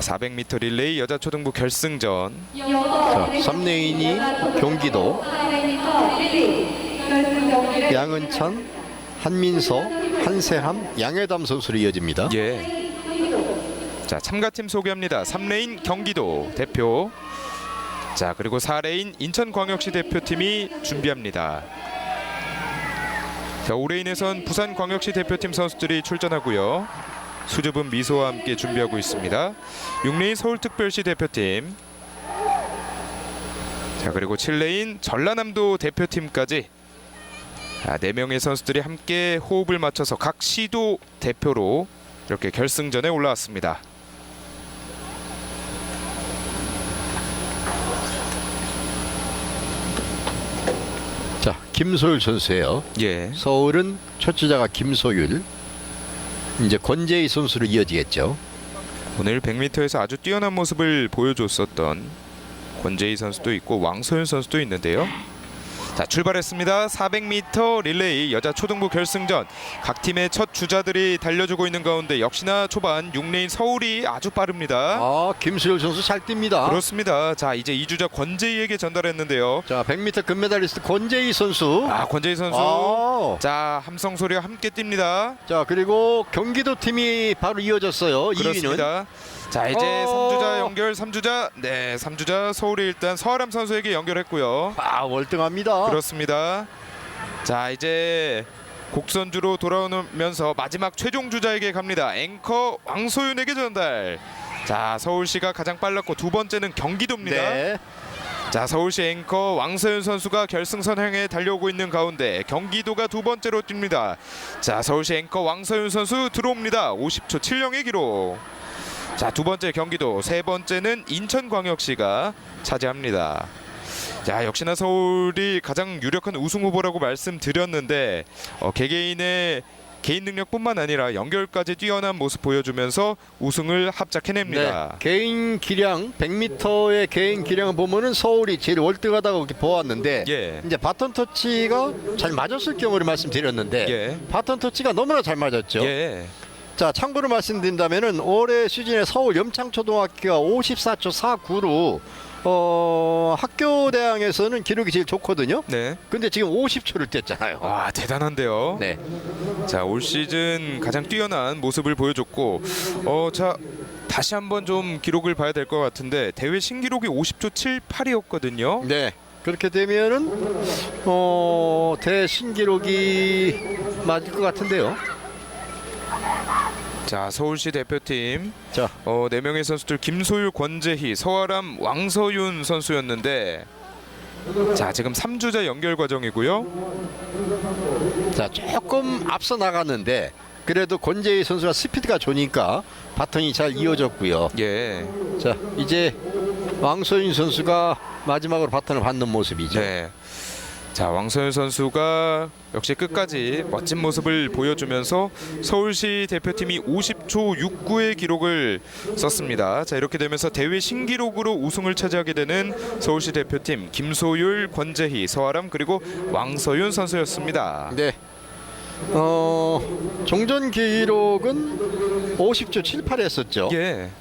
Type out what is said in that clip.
자, 400m 릴레이 여자 초등부 결승전. 자, 3레인이 경기도 양은찬, 한민서, 한세함, 양해담 선수로 이어집니다. 예. 자, 참가팀 소개합니다. 3레인 경기도 대표. 자, 그리고 4레인 인천광역시 대표팀이 준비합니다. 자, 5레인에선 부산광역시 대표팀 선수들이 출전하고요. 수줍은 미소와 함께 준비하고 있습니다. 6레인 서울특별시 대표팀. 자, 그리고 7레인 전라남도 대표팀까지 아, 4명의 선수들이 함께 호흡을 맞춰서 각 시도 대표로 이렇게 결승전에 올라왔습니다. 자, 김소율 선수예요. 예. 서울은 첫 주자가 김소율, 이제 권재희 선수로 이어지겠죠. 오늘 100m에서 아주 뛰어난 모습을 보여줬었던 권재희 선수도 있고 왕소윤 선수도 있는데요. 자 출발했습니다. 400m 릴레이 여자 초등부 결승전 각 팀의 첫 주자들이 달려주고 있는 가운데 역시나 초반 6레인 서울이 아주 빠릅니다. 아, 김소율 선수 잘 뜁니다. 그렇습니다. 자 이제 이 주자 권재희에게 전달했는데요. 자, 100m 금메달리스트 권재희 선수. 아 권재희 선수. 아. 자 함성 소리와 함께 뜁니다. 자, 그리고 경기도 팀이 바로 이어졌어요. 2위는 그렇습니다. 자 이제 어. 3주자 연결 3주자 네 3주자 서울이 일단 서아람 선수에게 연결했고요. 아, 월등합니다. 그렇습니다. 자 이제 곡선주로 돌아오면서 마지막 최종 주자에게 갑니다. 앵커 왕소윤에게 전달. 자 서울시가 가장 빨랐고 두 번째는 경기도입니다. 네. 자 서울시 앵커 왕소윤 선수가 결승선 향해 달려오고 있는 가운데 경기도가 두 번째로 뜁니다. 자 서울시 앵커 왕소윤 선수 들어옵니다. 50초 70의 기록. 자 두 번째 경기도 세 번째는 인천광역시가 차지합니다. 자 역시나 서울이 가장 유력한 우승 후보라고 말씀드렸는데 어, 개개인의 개인 능력뿐만 아니라 연결까지 뛰어난 모습 보여주면서 우승을 합작해냅니다. 네. 개인 기량 100m의 개인 기량을 보면은 서울이 제일 월등하다고 이렇게 보았는데 예. 이제 바톤 터치가 잘 맞았을 경우를 말씀드렸는데 예. 바톤 터치가 너무나 잘 맞았죠. 예. 자 참고로 말씀드린다면은 올해 시즌에 서울 염창초등학교가 54초 49로 어, 학교 대항에서는 기록이 제일 좋거든요. 네. 근데 지금 50초를 뛰었잖아요. 와 대단한데요. 네. 자 올 시즌 가장 뛰어난 모습을 보여줬고 어자 다시 한번 좀 기록을 봐야 될 것 같은데 대회 신기록이 50초 78이었거든요. 네. 그렇게 되면은 어, 대신기록이 맞을 것 같은데요. 자 서울시 대표팀 자, 어, 네 명의 선수들 김소율, 권재희, 서아람, 왕서윤 선수였는데 자 지금 3주자 연결 과정이고요. 자 조금 앞서 나갔는데 그래도 권재희 선수가 스피드가 좋으니까 바톤이 잘 이어졌고요. 예. 자 이제 왕소윤 선수가 마지막으로 바톤을 받는 모습이죠. 네. 자 왕서윤 선수가 역시 끝까지 멋진 모습을 보여주면서 서울시 대표팀이 50초 69의 기록을 썼습니다. 자 이렇게 되면서 대회 신기록으로 우승을 차지하게 되는 서울시 대표팀 김소율, 권재희, 서아람 그리고 왕서윤 선수였습니다. 네. 어 종전 기록은 50초 78 했었죠. 예.